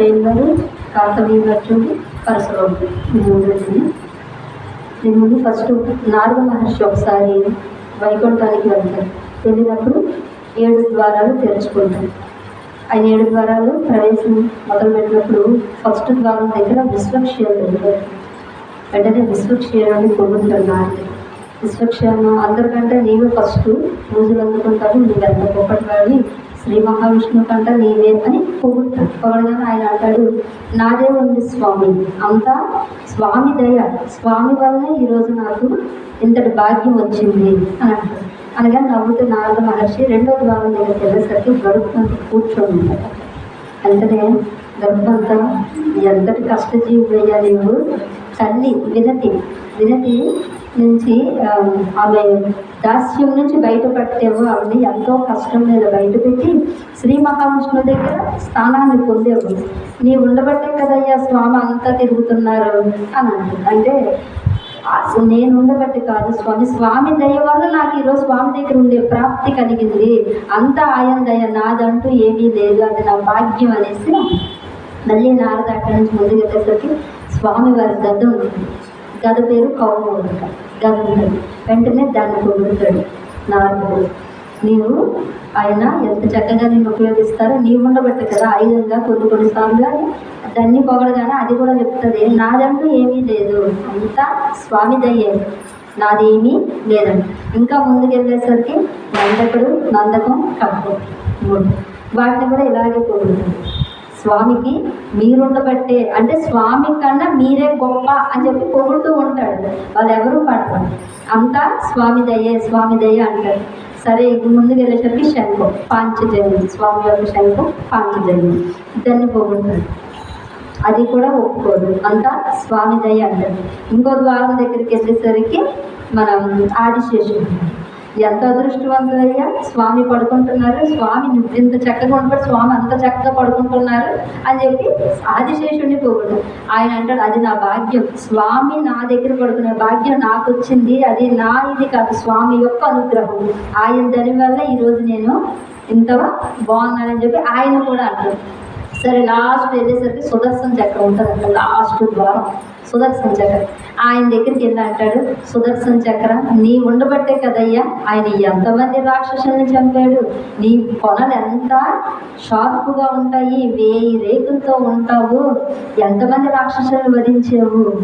దత్తాత్రేయులు గారు కార్తవీయ ఈ వచ్చింది దీని ముందు ఫస్ట్ నారద మహర్షి ఒకసారి వైకుంఠానికి వెళ్తారు. వెళ్ళినప్పుడు ఏడు ద్వారాలు తెరుచుకుంటారు. ఆయన ఏడు ద్వారాలు ప్రవేశం మొదలుపెట్టినప్పుడు ఫస్ట్ ద్వారం దగ్గర విశ్వక్షేయుడు వెళ్ళారు వెంటనే విశ్వక్షేయుడిని పొందుతారు నారదుడు. విశ్వక్షేమ అందరికంటే నీవే ఫస్ట్ పూజలు అందుకుంటారు ఎంత గొప్పటి వాడి శ్రీ మహావిష్ణువు కంట నీవే అని పొగుడుతాడు పొగడగానే ఆయన అంటాడు నాదే ఉంది స్వామి. అంతా స్వామి దయ. స్వామి వల్లనే ఈరోజు నాకు ఇంతటి భాగ్యం వచ్చింది. అని అంటాడు. అనగా నవ్వుతూ నారద మహర్షి రెండో ద్వారం దగ్గరికి వెళ్ళేసరికి గడుపునంత కూర్చొని ఉంటాడు గర్భంతా ఎంతటి కష్టజీవి వేయాలి నీవు? తల్లి వినతి. వినతి నుంచి ఆమె దాస్యం నుంచి బయటపట్టేవో ఆమె ఎంతో కష్టం మీద బయటపెట్టి శ్రీ మహావిష్ణువు దగ్గర స్థానాన్ని పొందేవు. నీ ఉండబట్టే కదయ్యా స్వామి అంతా తిరుగుతున్నారు అని అంటే నేను ఉండబట్టి కాదు స్వామి స్వామి దయ వల్ల నాకు ఈరోజు స్వామి దగ్గర ఉండే ప్రాప్తి కలిగింది. అంతా ఆయన దయ నాదంటూ ఏమీ లేదు. అది నా భాగ్యం అనేసి మళ్ళీ నారద అక్కడి నుంచి ముందుకు వెళ్ళేసరికి స్వామి వారి గద ఉంటుంది గద పేరు కౌమోదక. గద వెంటనే దాన్ని పొగుడుతాడు. నారదుడు నీవు ఆయన ఎంత చక్కగా నేను ఉపయోగిస్తారో నీవు ఉండబట్టి కదా ఆయుధంగా కొన్ని కొన్నిసార్లు దాన్ని పొగడగానే అది కూడా చెప్తుంది. నాదంటూ ఏమీ లేదు. అంతా స్వామి దయ్యే. నాదేమీ లేదండి ఇంకా ముందుకు వెళ్ళేసరికి నందకుడు నందకం కప్పు. మూడు. వాటిని కూడా ఇలాగే పొగుడుతుంది స్వామికి మీరుండబట్టే అంటే స్వామి కన్నా మీరే గొప్ప అని చెప్పి పొగుడుతూ ఉంటాడు. వాళ్ళు ఎవరు పడతారు అంతా స్వామి దయ్యే స్వామి దయ్య అంటారు. సరే ఇక ముందుకు వెళ్ళేసరికి శంఖం పాంచజన్యం స్వామి యొక్క శంఖం పాంచజన్యం. దాన్ని పొగుడుతాడు. అది కూడా ఒప్పుకోదు అంతా స్వామి దయ అంటారు ఇంకో ద్వారం దగ్గరికి వెళ్ళేసరికి మనం ఆదిశేషుడు. ఎంత అదృష్టవంతులయ్యా? స్వామి పడుకుంటున్నారు. స్వామి ఇంత చక్కగా ఉండబడి స్వామి అంత చక్కగా పడుకుంటున్నారు అని చెప్పి ఆదిశేషుడిని పోగడు. ఆయన అంటాడు అది నా భాగ్యం. స్వామి నా దగ్గర పడుకునే భాగ్యం నాకు వచ్చింది అది నా ఇది కాదు స్వామి యొక్క అనుగ్రహం. ఆయన దాని వల్ల ఈరోజు నేను ఇంత బాగున్నానని చెప్పి ఆయన కూడా అంటారు సరే లాస్ట్ వెళ్ళేసరికి సుదర్శన చక్రం ఉంటుంది అక్కడ లాస్ట్ ద్వారం. సుదర్శన చక్రం. ఆయన దగ్గరికి వెళ్ళి అంటాడు సుదర్శన చక్రం నీ ఉండబట్టే కదయ్యా ఆయన ఎంతమంది రాక్షసుల్ని చంపాడు? నీ కొనలు ఎంత షార్ప్గా ఉంటాయి వేయి రేకులతో ఉంటావు ఎంతమంది రాక్షసులను వధించావు?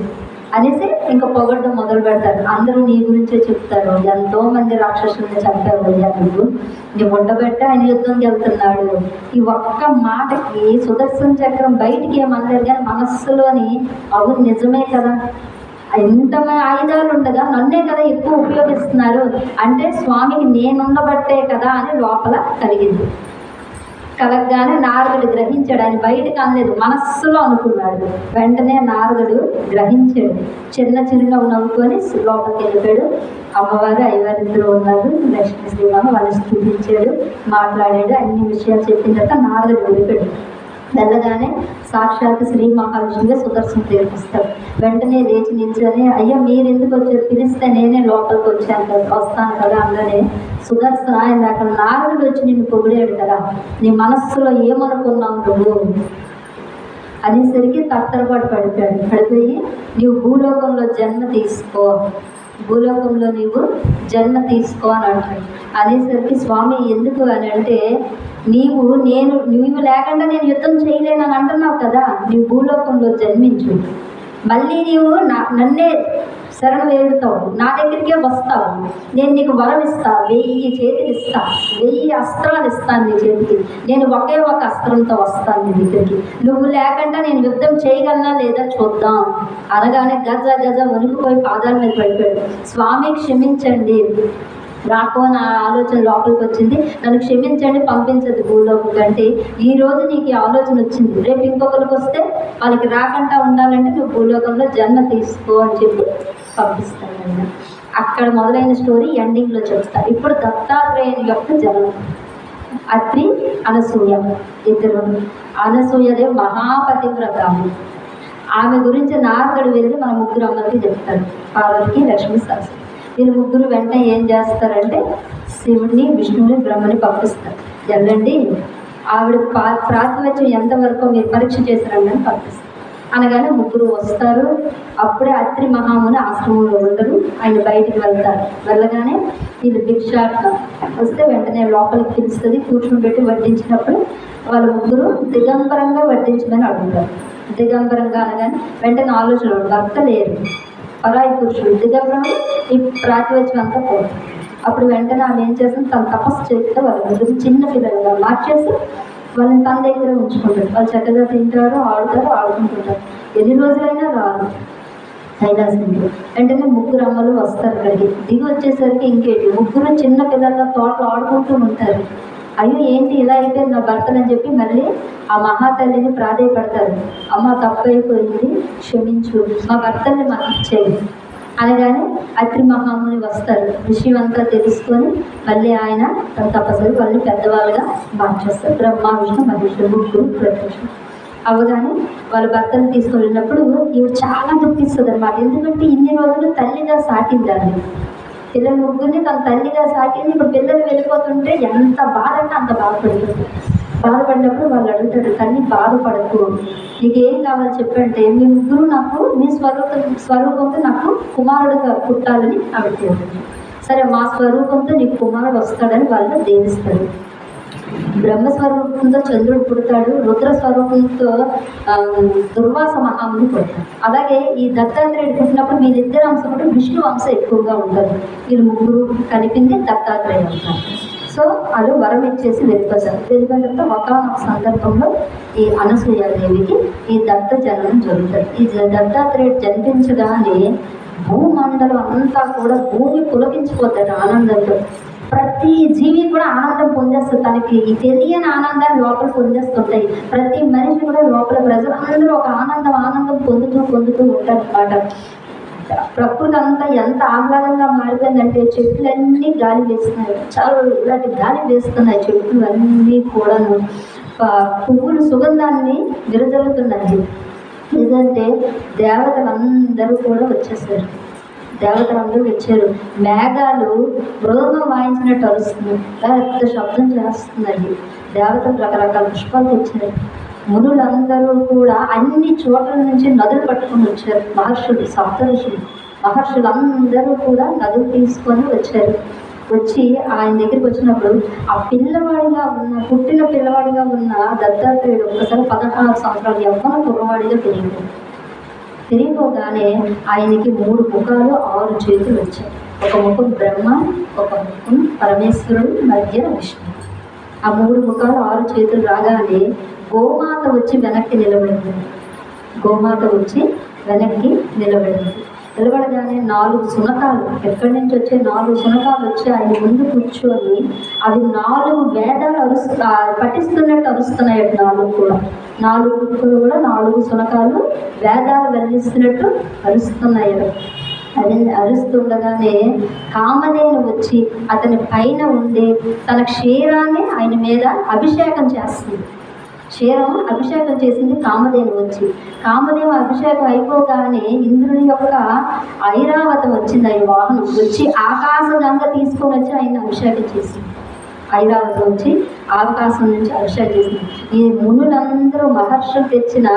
అనేసి ఇంకా పొగడ్డం మొదలు పెడతారు. అందరూ నీ గురించే చెప్తారు. ఎంతో మంది రాక్షసుల్ని చంపావు అయ్యా నువ్వు. నీ ఉండబెట్టి ఆయన యుద్ధంకి వెళ్తున్నాడు. ఈ ఒక్క మాటకి సుదర్శన చక్రం బయటికి ఏమనలేదు కానీ మనస్సులోని అవును నిజమే కదా? ఎంత ఆయుధాలు ఉండగా నన్నే కదా ఎక్కువ ఉపయోగిస్తున్నారు? అంటే స్వామికి నేనుండబట్టే కదా అని లోపల కలిగింది. కలగగానే నారదుడు గ్రహించాడు ఆయన బయటకు అనలేదు మనస్సులో అనుకున్నాడు. వెంటనే నారదుడు గ్రహించాడు. చిన్న చిరునవ్వు నవ్వుకొని లోపలికి వెళ్ళిపోయాడు. అమ్మవారు అయ్యవారిద్దరు ఉన్నారు. లక్ష్మీ శ్రీరామ వాళ్ళని స్థుతించాడు మాట్లాడాడు అన్ని విషయాలు చెప్పిన తర్వాత నారదుడు వెళ్ళిపోయాడు. వెళ్ళగానే సాక్షాత్ శ్రీ మహావిష్ణువే సుదర్శన తీర్పిస్తాడు వెంటనే లేచి నిల్చొని అయ్యా మీరు ఎందుకు వచ్చారు? పిలిస్తే నేనే లోపలికి వచ్చాను కదా వస్తాను కదా అందనే సుదర్శన ఆయన అక్కడ నారదుడు వచ్చి నిన్ను పొగిడాడు కదా నీ మనస్సులో ఏమనుకున్నావు నువ్వు? అనేసరికి తత్తరపాటు పడిపోయాడు. పడిపోయి నీవు భూలోకంలో జన్మ తీసుకో. భూలోకంలో నీవు జన్మ తీసుకో అని అంటాడు. అనేసరికి స్వామి ఎందుకు? అని అంటే నీవు నేను నీవు లేకుండా నేను యుద్ధం చేయలేను అని అంటున్నావు కదా నీవు భూలోకంలో జన్మించు. మళ్ళీ నీవు నా నన్నే శరణ వేడుతావు నా దగ్గరికే వస్తావు. నేను నీకు వరం ఇస్తా వెయ్యి చేతులు ఇస్తా వెయ్యి అస్త్రాలు ఇస్తాను నీ చేతికి. నేను ఒకే ఒక అస్త్రంతో వస్తాను నీ దగ్గరికి. నువ్వు లేకుండా నేను యుద్ధం చేయగలనా లేదా చూద్దాం. అనగానే గజ గజ వణుకుపోయి పాదాల మీద పడిపోయాడు. స్వామి క్షమించండి. నాకు నా ఆలోచన లోపలికి వచ్చింది. నన్ను క్షమించండి పంపించదు భూలోకి అంటే ఈ రోజు నీకు ఈ ఆలోచన వచ్చింది. రేపు ఇంకొకరికి వస్తే వాళ్ళకి రాకుండా ఉండాలంటే నువ్వు భూలోకంలో జన్మ తీసుకో అని చెప్పి పంపిస్తాను అక్కడ మొదలైన స్టోరీ ఎండింగ్లో చెప్తాను ఇప్పుడు దత్తాత్రేయ యొక్క జన్మ. అత్రి అనసూయ ఇద్దరు. అనసూయదే మహాపతివ్రత ఆమె. గురించి నారదుడు వెళ్ళి మన ముగ్గురు అమ్మకి చెప్తాడు పార్వతికి లక్ష్మీ సరస్వతి. వీళ్ళు ముగ్గురు వెంటనే ఏం చేస్తారంటే శివుడిని విష్ణువుని బ్రహ్మని పంపిస్తారు. వెళ్ళండి ఆవిడ పా ప్రాతివచ్యం ఎంతవరకు మీరు పరీక్ష చేశారండి పంపిస్తారు. అనగానే ముగ్గురు వస్తారు. అప్పుడే అత్రి మహాముని ఆశ్రమంలో ఉండరు. ఆయన బయటికి వెళ్తారు. వెళ్ళగానే వీళ్ళు భిక్షాటన వస్తే వెంటనే లోపలికి పిలుస్తుంది. కూర్చుని పెట్టి వడ్డించినప్పుడు వాళ్ళ ముగ్గురు దిగంబరంగా వడ్డించమని అడుగుతారు. దిగంబరంగా అనగానే వెంటనే ఆలోచన భర్త లేరు. అలా పురుషుడు దిగంబరం ఈ ప్రాతివచ్యం అంతా పోతుంది అప్పుడు వెంటనే ఆమె ఏం చేస్తుంది? తన తపస్సు చేస్తే వాళ్ళ చిన్న పిల్లలుగా మార్చేసి వాళ్ళని తన దగ్గర ఉంచుకుంటారు. వాళ్ళు చక్కగా తింటారు ఆడుతారు ఆడుకుంటుంటారు. ఎన్ని రోజులైనా రాదు కైలాసానికి వెంటనే ముగ్గురు అమ్మలు వస్తారు అక్కడికి. దిగి వచ్చేసరికి ఇంకేంటి? ముగ్గురు చిన్న పిల్లల తోటలు ఆడుకుంటూ ఉంటారు. అయ్యో ఏంటి ఇలా అయితే నా భర్తలు అని చెప్పి మళ్ళీ ఆ మహాతల్లిని ప్రాధాయపడతారు. అమ్మ తప్పు అయిపోయింది క్షమించు మా భర్తల్ని మాకు ఇచ్చేయి అనగానే అత్రి మహాముని వస్తారు. విషయమంతా తెలుసుకొని మళ్ళీ ఆయన తన తపస్సు మళ్ళీ పెద్దవాళ్ళుగా మార్చేస్తారు. బ్రహ్మ విష్ణు మహేశ్వరు ముగ్గురు ప్రత్యక్షం అవగానే వాళ్ళ భర్తను తీసుకొని వెళ్ళినప్పుడు ఇవి చాలా దుఃఖిస్తుంది అనమాట ఎందుకంటే ఇన్ని రోజులు తల్లిగా సాకింది పిల్లల ముగ్గురిని తన తల్లిగా సాకింది. ఇప్పుడు పిల్లలు వెళ్ళిపోతుంటే ఎంత బాధ అంటే అంత బాధపడుతుంది. బాధపడినప్పుడు వాళ్ళు అడుగుతారు తల్లి బాధపడకు. నీకు ఏం కావాలి చెప్పంటే మీ ముగ్గురు నాకు మీ స్వరూపం స్వరూపంతో నాకు కుమారుడుగా పుట్టాలని ఆవిడ సరే మా స్వరూపంతో నీకు కుమారుడు వస్తాడని వాళ్ళు దేవిస్తారు. బ్రహ్మ స్వరూపంతో చంద్రుడు పుడతాడు రుద్ర స్వరూపంతో దుర్వాస మహాముని పుడతాడు. అలాగే ఈ దత్తాత్రేయుడు పుట్టినప్పుడు వీళ్ళిద్దరు అంశం కూడా విష్ణు అంశం ఎక్కువగా ఉంటుంది. వీళ్ళు ముగ్గురు కలిపింది దత్తాత్రేయ అంటారు. సో వాళ్ళు వరం ఇచ్చేసి వెళ్ళిపోతారు. వెళ్ళిపోయిన తర్వాత ఒకనొక సందర్భంలో ఈ అనసూయాదేవికి ఈ దత్త జననం జరుగుతుంది. ఈ దత్తాత్రేయుడు జన్మించగానే భూమండలం అంతా కూడా భూమి పులకించిపోతాడు ఆనందంతో. ప్రతి జీవి కూడా ఆనందం పొందేస్తుంది తనకి. తెలియని ఆనందాన్ని లోపల పొందేస్తుంటాయి. ప్రతి మనిషి కూడా లోపల ప్రజలు అందరూ ఒక ఆనందం ఆనందం పొందుతూ పొందుతూ ఉంటారు అన్నమాట ప్రకృతి అంతా ఎంత ఆహ్లాదంగా మారిపోయిందంటే చెట్లన్నీ గాలి వేస్తున్నాయి. చాలా ఇలాంటి గాలి వేస్తున్నాయి. చెట్లు అన్నీ కూడాను పువ్వులు సుగంధాన్ని విరజల్లుతున్నాయి. ఎందుకంటే దేవతలందరూ కూడా వచ్చేసారు. దేవతలందరూ వచ్చారు మేఘాలు మృదంగం వాయించినట్టు అరుస్తుంది. పెద్ద శబ్దం చేస్తున్నాయి దేవతలు రకరకాల పుష్పాలు తెచ్చారు. మునులందరూ కూడా అన్ని చోట్ల నుంచి నదులు పట్టుకొని వచ్చారు. మహర్షులు సప్త ఋషులు మహర్షులందరూ కూడా నదులు తీసుకొని వచ్చారు. వచ్చి ఆయన దగ్గరికి వచ్చినప్పుడు ఆ పిల్లవాడిగా ఉన్న పుట్టిన పిల్లవాడిగా ఉన్న దత్తాత్రేయుడు ఒకసారి పదహారు సంవత్సరాలు యవ్వన కుర్రవాడిగా పెరిగింది తిరిగిపోగానే ఆయనకి మూడు ముఖాలు ఆరు చేతులు వచ్చాయి. ఒక ముఖం బ్రహ్మ ఒక ముఖం పరమేశ్వరుడు మధ్య విష్ణు. ఆ మూడు ముఖాలు ఆరు చేతులు రాగానే గోమాత వచ్చి వెనక్కి నిలబడింది. గోమాత వచ్చి వెనక్కి నిలబడింది. నిలబడగానే నాలుగు సునకాలు ఎక్కడి నుంచి వచ్చే నాలుగు సునకాలు వచ్చి ఆయన ముందు కూర్చొని అవి నాలుగు వేదాలు అరుస్తు పఠిస్తున్నట్టు అరుస్తున్నాయి నాలుగు కూడా. నాలుగు కుక్కలు కూడా నాలుగు సునకాలు వేదాలు వెల్లిస్తున్నట్టు అరుస్తున్నాయి అవి. అది అరుస్తుండగానే కామధేను వచ్చి అతని పైన ఉండి తన క్షీరాన్ని ఆయన మీద అభిషేకం చేస్తుంది. క్షీరం అభిషేకం చేసింది కామదేవి వచ్చి. కామదేవి అభిషేకం అయిపోగానే ఇంద్రుని యొక్క ఐరావతం వచ్చింది. ఆయన వాహనం వచ్చి ఆకాశ గంగ తీసుకొని వచ్చి ఆయన అభిషేకం చేసింది. ఐరావతం వచ్చి ఆకాశం నుంచి అభిషేకం చేసింది. ఈ మునులందరూ మహర్షులు తెచ్చిన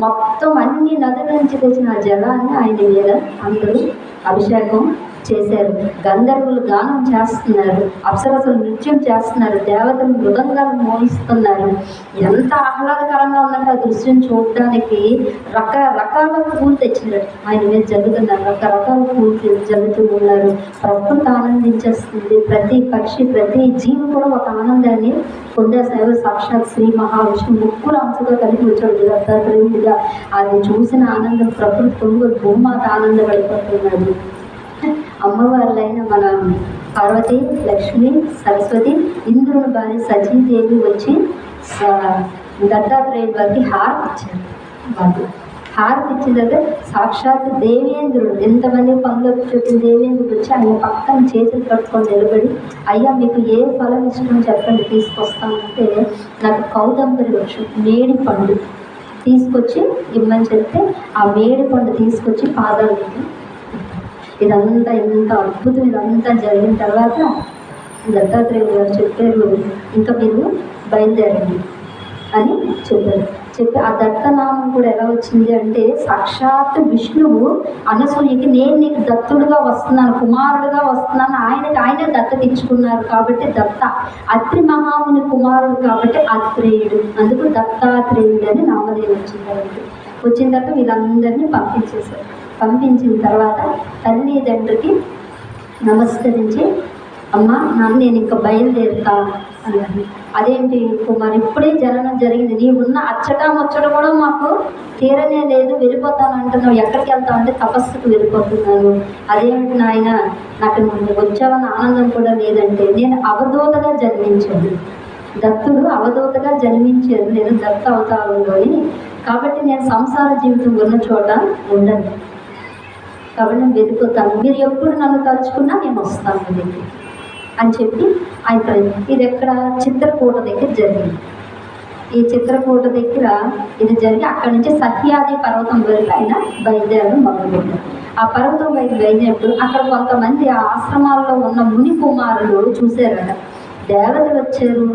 మొత్తం అన్ని నదుల నుంచి తెచ్చిన జలాన్ని ఆయన మీద అందరూ అభిషేకం చేశారు. గంధర్వులు గానం చేస్తున్నారు. అప్సరసలు నృత్యం చేస్తున్నారు. దేవతలు మృదంగాలు మోహిస్తున్నారు. ఎంత ఆహ్లాదకరంగా ఉందంటే ఆ దృశ్యం చూడడానికి రకరకాల పూలు తెచ్చారు ఆయన మీద జరుగుతున్నారు రకరకాల పూలు జరుగుతూ ఉన్నారు. ప్రకృతి ఆనందించేస్తుంది. ప్రతి పక్షి ప్రతి జీవి కూడా ఒక ఆనందాన్ని పొందేసారు సాక్షాత్ శ్రీ మహావిష్ణు ముక్కులు అంశతో కలిగి వచ్చాడు దత్తాత్రేయుడిగా అది చూసిన ఆనందం ప్రకృతి పొంగు భూమాత ఆనందపడిపోతున్నాడు అమ్మవార్లైన మన పార్వతి లక్ష్మి సరస్వతి ఇంద్రుని భార్య సజీదేవి వచ్చి స- దత్తాత్రేయుడి వారికి హారతి ఇచ్చారు. వాళ్ళు హారతి ఇచ్చిన సాక్షాత్ దేవేంద్రుడు ఎంతమంది పనులు చెప్పిన దేవేంద్రుడు వచ్చి ఆయన పక్కన చేతులు కట్టుకొని నిలబడి అయ్యా మీకు ఏ ఫలం ఇష్టం చెప్పండి తీసుకొస్తానంటే నాకు కౌదంబరి వృక్షం మేడి పండు తీసుకొచ్చి ఇమ్మని చెప్తే ఆ మేడి పండు తీసుకొచ్చి పాదాలు ఇదంతా ఇంత అద్భుతం ఇదంతా జరిగిన తర్వాత దత్తాత్రేయులు గారు చెప్పారు ఇంకా మీరు బయలుదేరండి అని చెప్పారు. చెప్పి ఆ దత్తనామం కూడా ఎలా వచ్చింది అంటే సాక్షాత్ విష్ణువు అనసూయకి నేను నీకు దత్తుడుగా వస్తున్నాను కుమారుడుగా వస్తున్నాను ఆయనకి ఆయన దత్త తెచ్చుకున్నారు కాబట్టి దత్త అత్రి మహాముని కుమారుడు కాబట్టి అత్రేయుడు అందుకు దత్తాత్రేయుడు అని నామదేవి వచ్చింది వచ్చిన తర్వాత వీళ్ళందరినీ పంపించేశారు. పంపించిన తర్వాత తల్లిదండ్రికి నమస్కరించి అమ్మ నన్ను నేను ఇంకా బయలుదేరుతా అన్నాను అదేంటి కుమార్ ఇప్పుడే జరగడం జరిగింది. నీ ఉన్న అచ్చట ముచ్చట కూడా మాకు తీరనే లేదు. వెళ్ళిపోతాను అంటున్నావు ఎక్కడికి వెళ్తావు అంటే తపస్సుకు వెళ్ళిపోతున్నాను. అదేంటి నాయన నాకు నువ్వు వచ్చావన్న ఆనందం కూడా లేదంటే నేను అవధూతగా జన్మించాను. దత్తుడు అవధూతగా జన్మించారు. నేను దత్త అవతారంలోని కాబట్టి నేను సంసార జీవితం ఉన్న చోట ఉండను. కాబట్టి నేను వెళ్ళిపోతాను మీరు ఎప్పుడు నన్ను తలుచుకున్నా నేను వస్తాను మీ దగ్గరికి అని చెప్పి ఆయన ప్రయత్నం ఇది ఎక్కడ? చిత్రకూట దగ్గర జరిగింది. ఈ చిత్రకూట దగ్గర ఇది జరిగి అక్కడి నుంచి సహ్యాది పర్వతం వరకు ఆయన బయలుదేరడం మొదలుపెట్టారు. ఆ పర్వతం వైపు బయలుదేరినప్పుడు అక్కడ కొంతమంది ఆ ఆశ్రమాల్లో ఉన్న ముని కుమారులు చూశారట. దేవతలు వచ్చారు.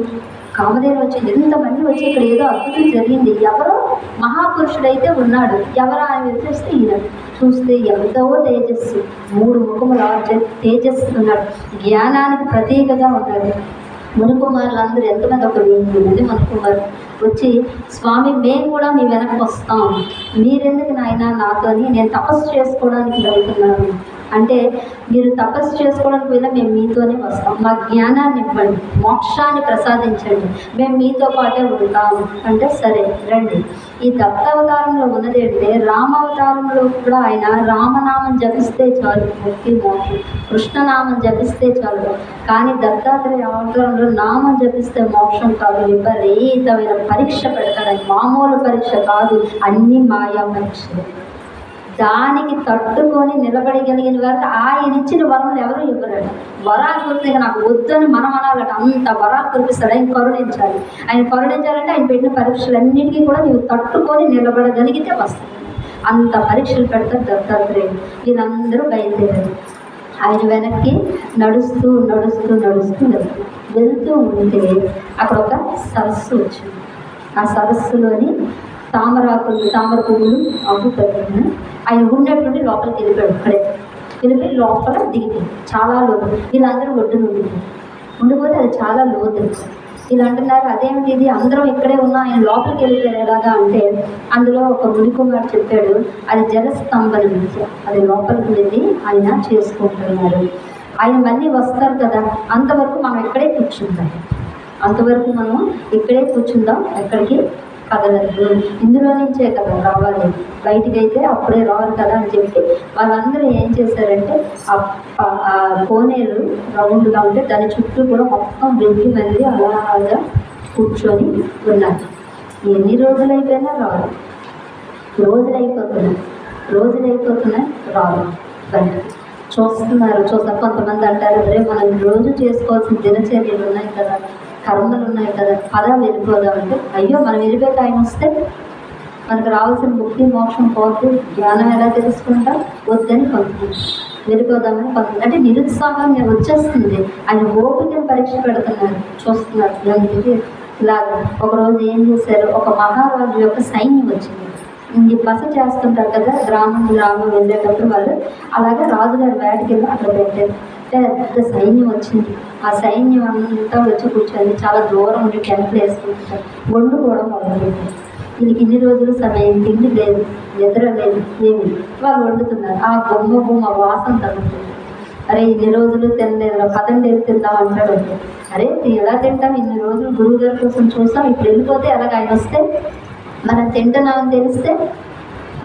కామదేవులు వచ్చింది ఎంతమంది వచ్చి ఇక్కడ ఏదో అద్భుతం జరిగింది. ఎవరో మహాపురుషుడైతే ఉన్నాడు. ఎవరో ఆయన చూస్తే ఈయన? చూస్తే ఎంతో తేజస్సు. మూడు ముఖముల తె- తేజస్సు ఉన్నాడు జ్ఞానానికి ప్రతీకగా ఉన్నాడు మునుకుమారులు అందరూ ఎంతమంది ఒక వెయ్యి మంది మునుకుమారు వచ్చి స్వామి మేము కూడా మీ వెనక్కి వస్తాం. మీరెందుకు నాయన నాతోని? నేను తపస్సు చేసుకోవడానికి వెళ్తున్నాను. అంటే మీరు తపస్సు చేసుకోవడానికి వెళ్ళి మేము మీతోనే వస్తాం. మా జ్ఞానాన్ని ఇవ్వండి. మోక్షాన్ని ప్రసాదించండి. మేము మీతో పాటే ఉంటాం. అంటే సరే రండి. ఈ దత్తావతారంలో ఉన్నది అంటే రామావతారంలో కూడా ఆయన రామనామం జపిస్తే చాలు. ముక్తి మోక్షం. కృష్ణనామం జపిస్తే చాలు. కానీ దత్తాత్రేయ అవతారంలో నామం జపిస్తే మోక్షం కాదు. విపరీతమైన పరీక్ష పెడతాడు. మామూలు పరీక్ష కాదు. అన్ని మాయా పరీక్షలు. దానికి తట్టుకొని నిలబడగలిగిన వారికి ఆయన ఇచ్చిన వరములు ఎవరు ఇవ్వరట వరాలు కురిస్తే నాకు వద్దని మనం అనాలట అంత వరాలు కురిపిస్తాడు ఆయన కరుణించాలి. ఆయన కరుణించాలంటే ఆయన పెట్టిన పరీక్షలన్నిటికీ కూడా నీవు తట్టుకొని నిలబడగలిగితే వస్తుంది అంత పరీక్షలు పెడతారు దత్తాత్రేయుడు. వీళ్ళందరూ బయలుదేరారు. ఆయన వెనక్కి నడుస్తూ నడుస్తూ నడుస్తూ వెళ్తూ వెళ్తూ ఉంటే అక్కడ ఒక సరస్సు వచ్చింది. ఆ సరస్సులోని తామరాకులు తామర పువ్వులు అమ్ముతారు ఆయన ఉన్నటువంటి లోపలికి వెళ్ళిపోయాడు. అక్కడే వెళ్ళిపోయి లోపల దిగింది చాలా లోతు. వీళ్ళందరూ ఒడ్డున ఉండిపోయారు ఉండిపోతే అది చాలా లోతు. వీళ్ళు అంటున్నారు అదేమిటి ఇది? అందరం ఇక్కడే ఉన్నా. ఆయన లోపలికి వెళ్ళిపోయారు ఎలాగా అంటే అందులో ఒక మునికుమారు చెప్పాడు అది జలస్తంభం అది లోపలికి వెళ్ళి ఆయన చేసుకుంటున్నారు. ఆయన మళ్ళీ వస్తారు కదా. అంతవరకు మనం ఇక్కడే కూర్చుందాం. అంతవరకు మనం ఇక్కడే కూర్చుందాం. ఎక్కడికి? కదలదు ఇందులో నుంచే కదా రావాలి. బయటికి అయితే అప్పుడే రావాలి కదా అని చెప్పి. వాళ్ళందరూ ఏం చేశారంటే ఆ కోనేరు రౌండ్గా ఉంటే దాని చుట్టూ కూడా మొత్తం వెయ్యి మంది అలాగా కూర్చొని ఉన్నారు. ఎన్ని రోజులు అయిపోయినా రావాలి. రోజులు అయిపోతున్నాయి రోజులు అయిపోతున్నాయి రావాలి చూస్తున్నారు. చూస్తారు కొంతమంది అంటారు అదే మనం రోజు చేసుకోవాల్సిన దినచర్యలు ఉన్నాయి కదా. కర్మలు ఉన్నాయి కదా పద వెళ్ళిపోదామంటే అయ్యో మనం వెళ్ళిపోయే టైం వస్తే మనకు రావాల్సిన ముక్తి మోక్షం పోతే జ్ఞానం ఎలా తెలుసుకుంటాం? వద్దని కొంతమంది వెళ్ళిపోదామని కొంతమంది అంటే నిరుత్సాహం వచ్చేస్తుంది. ఆయన ఓపికను పరీక్ష పెడుతున్నారు చూస్తున్నారు దానికి ఇలాగా ఒకరోజు ఏం చేశారు? ఒక మహారాజు యొక్క సైన్యం వచ్చింది. ఈ బస చేస్తుంటారు కదా గ్రామం గ్రామం వెళ్ళేటప్పుడు వాళ్ళు అలాగే రాజుగారి వేటకి వెళ్ళి అక్కడ పెట్టారు. పెద్ద సైన్యం వచ్చింది. ఆ సైన్యం అంతా వచ్చి కూర్చొని చాలా దూరం ఉండి టెంట్లు వేసుకుంటారు వండుకోవడం మొదలుపెట్టారు వీళ్ళకి ఇన్ని రోజులు సమయం తిండి లేదు నిద్ర లేదు ఏమి వాళ్ళు వండుతున్నారు. ఆ బొమ్మ బొమ్మ వాసన తగ్గుతుంది. అరే ఇన్ని రోజులు తినలేదు పదండి వెళ్ళి తిందాం అంటాడు. అరే ఎలా తింటాం? ఇన్ని రోజులు గురువు గారి కోసం చూస్తాం ఇప్పుడు వెళ్ళిపోతే ఎలాగ ఆయన వస్తే? మనం తింటున్నామని తెలిస్తే?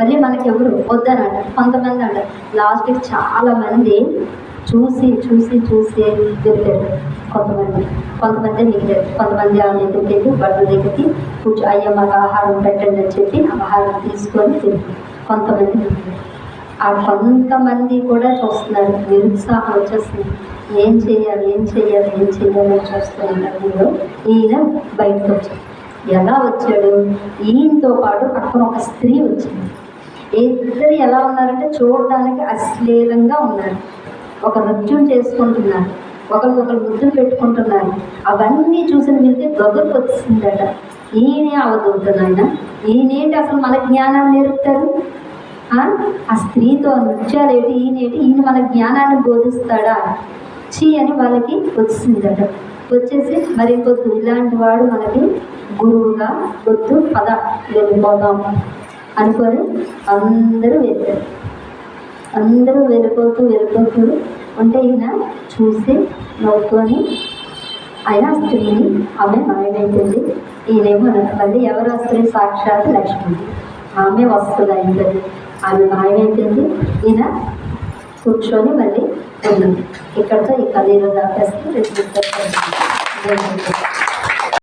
మళ్ళీ మనకి ఎవరు వద్దని అంటారు కొంతమంది అంటారు. లాస్ట్కి చాలా మంది చూసి చూసి చూసి వెళ్ళారు కొంతమంది కొంతమంది మిగిలారు కొంతమంది ఆ దగ్గరికి వెళ్ళి బట్టల దగ్గరికి కూర్చో అయ్యా మాకు ఆహారం పెట్టండి అని చెప్పి ఆహారం తీసుకొని తింటారు కొంతమంది ఆ కొంతమంది కూడా చూస్తున్నారు. నిరుత్సాహం వచ్చేస్తుంది. ఏం చేయాలి ఏం చేయాలి ఏం చేయాలి అని చూస్తున్నారు వీళ్ళు. ఈయన బయటకు వచ్చాడు. ఎలా వచ్చాడు? ఈయనతో పాటు పక్కన ఒక స్త్రీ వచ్చింది. ఇద్దరు ఎలా ఉన్నారంటే చూడడానికి అశ్లీలంగా ఉన్నారు. ఒక నృత్యం చేసుకుంటున్నారు. ఒకరికొకరు ముద్దులు పెట్టుకుంటున్నారు. అవన్నీ చూసిన వీళ్ళకి గగురు వచ్చిందట ఈయనే అవధూత ఈయనేంటి అసలు మన జ్ఞానాన్ని నేర్పుతారు? ఆ? స్త్రీతో స్త్రీతో నృత్యాలేటి ఈయనేటి ఈయన మన జ్ఞానాన్ని బోధిస్తాడా? చీ అని వాళ్ళకి వచ్చిందట వచ్చేసి మరి కొద్దు ఇలాంటి వాడు మనకి గురువుగా వద్దు పద వెళ్ళిపోదాం అనుకొని అందరూ వెళ్ళారు. అందరూ వెళ్ళిపోతూ వెళ్ళిపోతూ ఉంటే ఈయన చూసి నవ్వుకొని ఆయన స్త్రీని ఆమె మాయమైపోయింది. ఈయనేమో మళ్ళీ ఎవరు వస్తుంది సాక్షాత్ లక్ష్మి. ఆమె వస్తుంది అయిపోయింది. ఆమె మాయమైపోయింది. ఈయన కూర్చొని మళ్ళీ ఉన్నది ఇక్కడితో ఈ కథ ఈరోజు ఆపేస్తే రేపు